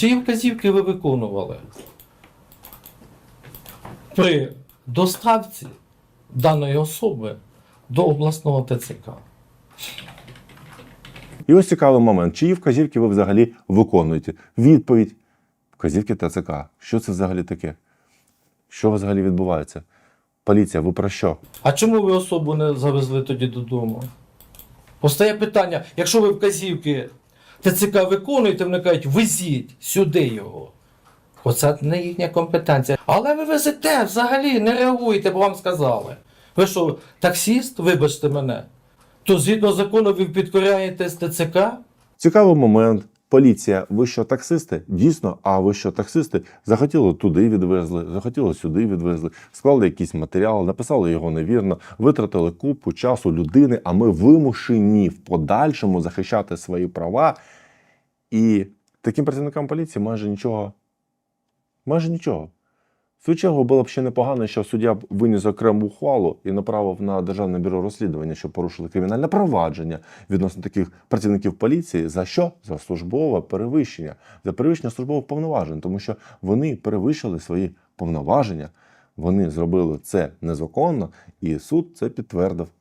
Чиї вказівки ви виконували при доставці даної особи до обласного ТЦК? І ось цікавий момент. Чиї вказівки ви взагалі виконуєте? Відповідь. Вказівки ТЦК. Що це взагалі таке? Що взагалі відбувається? Поліція, ви про що? А чому ви особу не завезли тоді додому? Постає питання, якщо ви вказівки ТЦК виконуєте, вони кажуть, везіть сюди його. Оце не їхня компетенція. Але ви везете взагалі, не реагуєте, бо вам сказали. Ви що, таксіст, вибачте мене, то згідно закону ви підкоряєтесь ТЦК? Цікавий момент. Поліція, ви що таксисти? Дійсно, а ви що таксисти? Захотіли туди відвезли, захотіли сюди відвезли, склали якийсь матеріал, написали його невірно, витратили купу часу людини, а ми вимушені в подальшому захищати свої права. І таким працівникам поліції майже нічого. Майже нічого. В було б ще непогано, що суддя б виніс окрему ухвалу і направив на Державне бюро розслідування, що порушили кримінальне провадження відносно таких працівників поліції. За що? За службове перевищення, за перевищення службових повноважень, тому що вони перевищили свої повноваження, вони зробили це незаконно, і суд це підтвердив.